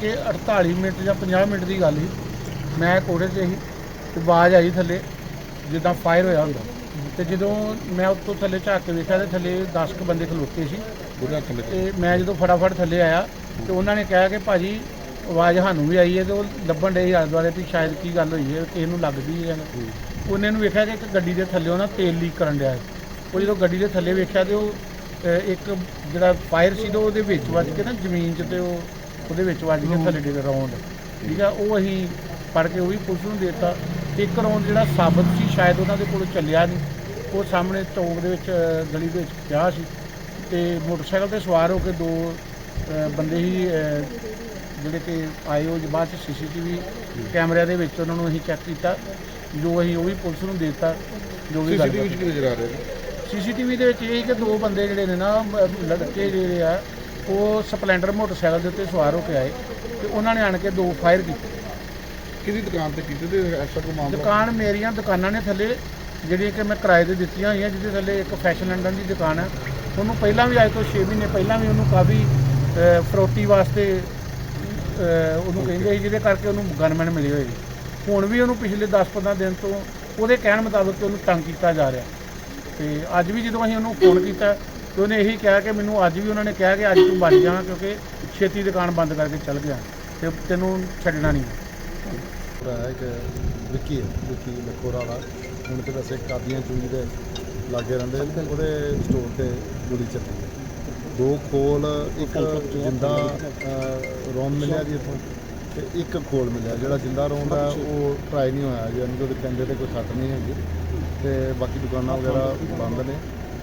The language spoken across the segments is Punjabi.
ਕੇ 48 ਮਿੰਟ ਜਾਂ 50 ਮਿੰਟ ਦੀ ਗੱਲ ਸੀ। ਮੈਂ ਕੋੜੇ 'ਚ ਸੀ ਤੇ ਆਵਾਜ਼ ਆਈ ਥੱਲੇ ਜਿੱਦਾਂ ਫਾਇਰ ਹੋਇਆ ਹੁੰਦਾ। ਤੇ ਜਦੋਂ ਮੈਂ ਉੱਤੋਂ ਥੱਲੇ ਝਾਕ ਕੇ ਵੇਖਿਆ ਤੇ ਥੱਲੇ 10 ਕੁ ਬੰਦੇ ਖਲੋਤੇ ਸੀ। ਤੇ ਮੈਂ ਜਦੋਂ ਫਟਾਫਟ ਥੱਲੇ ਆਇਆ ਤੇ ਉਹਨਾਂ ਨੇ ਕਿਹਾ ਕਿ ਭਾਜੀ ਆਵਾਜ਼ ਸਾਨੂੰ ਵੀ ਆਈ ਹੈ ਤੇ ਉਹ ਲੱਭਣ ਡੇ ਆਲੇ ਦੁਆਲੇ ਵੀ ਸ਼ਾਇਦ ਕੀ ਗੱਲ ਹੋਈ ਹੈ ਕਿਸੇ ਨੂੰ ਲੱਗਦੀ ਹੈ ਉਹਨੇ ਨੂੰ ਵੇਖਿਆ ਕਿ ਇੱਕ ਗੱਡੀ ਦੇ ਥੱਲੇ ਨਾ ਤੇਲ ਲੀਕ ਕਰਨ ਡਿਆ ਹੈ। ਉਹ ਜਦੋਂ ਗੱਡੀ ਦੇ ਥੱਲੇ ਵੇਖਿਆ ਤੇ ਉਹ ਇੱਕ ਜਿਹੜਾ ਫਾਇਰ ਸੀ ਤੇ ਉਹਦੇ ਵਿੱਚ ਵੱਜ ਕੇ ਨਾ ਜ਼ਮੀਨ 'ਚ ਤੇ ਉਹ ਉਹਦੇ ਵਿੱਚ ਵੱਜ ਕੇ ਥੱਲੇ ਡਿੱਗ ਰੌਂਡ ਠੀਕ ਆ ਉਹ ਅਸੀਂ ਫੜ ਕੇ ਉਹ ਵੀ ਪੁਲਿਸ ਨੂੰ ਦਿੱਤਾ। ਇੱਕ ਰੌਂਡ ਜਿਹੜਾ ਸਾਬਤ ਸੀ ਸ਼ਾਇਦ ਉਹਨਾਂ ਦੇ ਕੋਲ ਚੱਲਿਆ ਨਹੀਂ। ਉਹ ਸਾਹਮਣੇ ਚੌਂਕ ਦੇ ਵਿੱਚ ਗਲੀ ਦੇ ਵਿੱਚ ਪਿਆ ਸੀ। ਤੇ ਮੋਟਰਸਾਈਕਲ ਤੇ ਸਵਾਰ ਹੋ ਕੇ ਦੋ ਬੰਦੇ ਹੀ ਜਿਹੜੇ ਕਿ ਆਏ ਉਹ ਬਾਅਦ ਚ ਸੀਸੀਟੀਵੀ ਕੈਮਰਿਆਂ ਦੇ ਵਿੱਚ ਉਹਨਾਂ ਨੂੰ ਅਸੀਂ ਚੈੱਕ ਕੀਤਾ। ਜੋ ਅਸੀਂ ਉਹ ਵੀ ਪੁਲਿਸ ਨੂੰ ਦਿੱਤਾ ਜੋ ਵੀ ਸੀਸੀਟੀਵੀ ਵਿੱਚ ਨਜ਼ਰ ਆ ਰਿਹਾ ਜੀ ਸੀਸੀਟੀਵੀ ਦੇ ਵਿੱਚ ਇਹ ਕਿ ਦੋ ਬੰਦੇ ਜਿਹੜੇ ਨੇ ਨਾ ਲੜਕੇ ਜਿਹੜੇ ਆ ਉਹ ਸਪਲੈਂਡਰ ਮੋਟਰਸਾਈਕਲ ਦੇ ਉੱਤੇ ਸਵਾਰ ਹੋ ਕੇ ਆਏ ਤੇ ਉਹਨਾਂ ਨੇ ਆਣ ਕੇ ਦੋ ਫਾਇਰ ਕੀਤੇ। ਕਿਹਦੀ ਦੁਕਾਨ ਤੇ ਕੀਤੇ ਤੇ ਐਸਾ ਕੋਈ ਮਾਮਲਾ? ਦੁਕਾਨ ਮੇਰੀਆਂ ਦੁਕਾਨਾਂ ਨੇ ਥੱਲੇ ਜਿਹੜੀਆਂ ਕਿ ਮੈਂ ਕਿਰਾਏ ਤੇ ਦਿੱਤੀਆਂ ਹੋਈਆਂ ਜਿਹਦੇ ਥੱਲੇ ਇੱਕ ਫੈਸ਼ਨ ਲੰਡਨ ਦੀ ਦੁਕਾਨ ਹੈ ਉਹਨੂੰ ਪਹਿਲਾਂ ਵੀ ਅੱਜ ਤੋਂ 6 ਮਹੀਨੇ ਪਹਿਲਾਂ ਵੀ ਉਹਨੂੰ ਕਾਫੀ ਫਰੋਤੀ ਵਾਸਤੇ ਉਹਨੂੰ ਕਹਿੰਦੇ ਸੀ ਜਿਹਦੇ ਕਰਕੇ ਉਹਨੂੰ ਗਨਮੈਨ ਮਿਲੇ ਹੋਏ ਸੀ। ਹੁਣ ਵੀ ਉਹਨੂੰ ਪਿਛਲੇ 10-15 ਦਿਨ ਤੋਂ ਉਹਦੇ ਕਹਿਣ ਮੁਤਾਬਕ ਉਹਨੂੰ ਤੰਗ ਕੀਤਾ ਜਾ ਰਿਹਾ। ਤੇ ਅੱਜ ਵੀ ਜਦੋਂ ਅਸੀਂ ਉਹਨੂੰ ਫੋਨ ਕੀਤਾ ਤੇ ਉਹਨੇ ਇਹੀ ਕਿਹਾ ਕਿ ਮੈਨੂੰ ਅੱਜ ਵੀ ਉਹਨਾਂ ਨੇ ਕਿਹਾ ਕਿ ਅੱਜ ਤੂੰ ਬਚ ਜਾਣਾ ਕਿਉਂਕਿ ਛੇਤੀ ਦੁਕਾਨ ਬੰਦ ਕਰਕੇ ਚੱਲ ਗਿਆ ਤੇ ਤੈਨੂੰ ਛੱਡਣਾ ਨਹੀਂ। ਪੂਰਾ ਹੈ ਵਿੱਕੀ ਹੈ ਵਿੱਕੀ ਲਖੋਰਾ ਵਾਲਾ ਹੁਣ ਤੇ ਵੈਸੇ ਕਾਦੀਆਂ ਚੂਈ ਦੇ ਲਾਗੇ ਰਹਿੰਦੇ ਨੇ ਤੇ ਉਹਦੇ ਸਟੋਰ ਤੇ ਗੋਲੀ ਚੱਲੀ ਹੈ। ਦੋ ਖੋਲ ਇੱਕ ਜਿੰਦਾ ਅਹ, ਰੌਂਦ ਮਿਲਿਆ ਜੀ ਇੱਥੋਂ ਤੇ ਇੱਕ ਖੋਲ ਮਿਲਿਆ। ਜਿਹੜਾ ਜਿੰਦਾ ਰੋਮ ਆ ਉਹ ਟਰਾਈ ਨਹੀਂ ਹੋਇਆ ਜੀ ਉਹਦੇ ਕੰਡੇ ਤੇ ਕੋਈ ਸੱਟ ਨਹੀਂ ਹੈਗੀ। ਤੇ ਬਾਕੀ ਦੁਕਾਨਾਂ ਵਗੈਰਾ ਬੰਦ ਨੇ।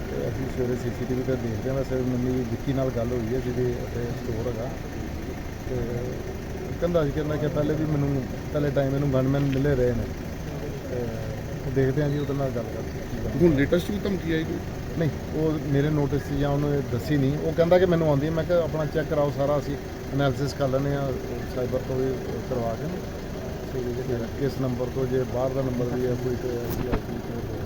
ਤੇ ਅਸੀਂ ਸਵੇਰੇ ਸੀਸੀਟੀਵੀ ਤੇ ਦੇਖਦੇ ਹਾਂ ਵੈਸੇ ਮੰਮੀ ਵਿੱਕੀ ਨਾਲ ਗੱਲ ਹੋਈ ਹੈ ਜਿਹਦੇ ਅਤੇ ਸਟੋਰ ਹੈਗਾ। ਤੇ ਕਹਿੰਦਾ ਸੀ ਕਹਿੰਦਾ ਕਿ ਪਹਿਲੇ ਵੀ ਮੈਨੂੰ ਪਹਿਲੇ ਟਾਈਮ ਇਹਨੂੰ ਗਨਮੈਨ ਮਿਲੇ ਰਹੇ ਨੇ। ਤੇ ਉਹ ਦੇਖਦੇ ਹਾਂ ਜੀ ਉਹਦੇ ਨਾਲ ਗੱਲ ਕਰਦੇ ਹੁਣ ਲੇਟੈਸਟ ਵੀ ਧਮਕੀ ਆਈ ਕੋਈ? ਨਹੀਂ ਉਹ ਮੇਰੇ ਨੋਟਿਸ 'ਚ ਜਾਂ ਉਹਨੂੰ ਇਹ ਦੱਸੀ ਨਹੀਂ। ਉਹ ਕਹਿੰਦਾ ਕਿ ਮੈਨੂੰ ਆਉਂਦੀ ਹੈ। ਮੈਂ ਕਿਹਾ ਆਪਣਾ ਚੈੱਕ ਕਰਾਓ ਸਾਰਾ ਅਸੀਂ ਐਨਾਲਿਸਿਸ ਕਰ ਲੈਂਦੇ ਆ ਸਾਈਬਰ ਤੋਂ ਵੀ ਕਰਵਾ ਕੇ। ਕਿਸ ਨੰਬਰ ਤੋਂ ਜੇ ਬਾਹਰ ਦਾ ਨੰਬਰ ਵੀ ਹੈ ਕੋਈ ਤੇ ਅਸੀਂ ਆਪੀ ਤੋਂ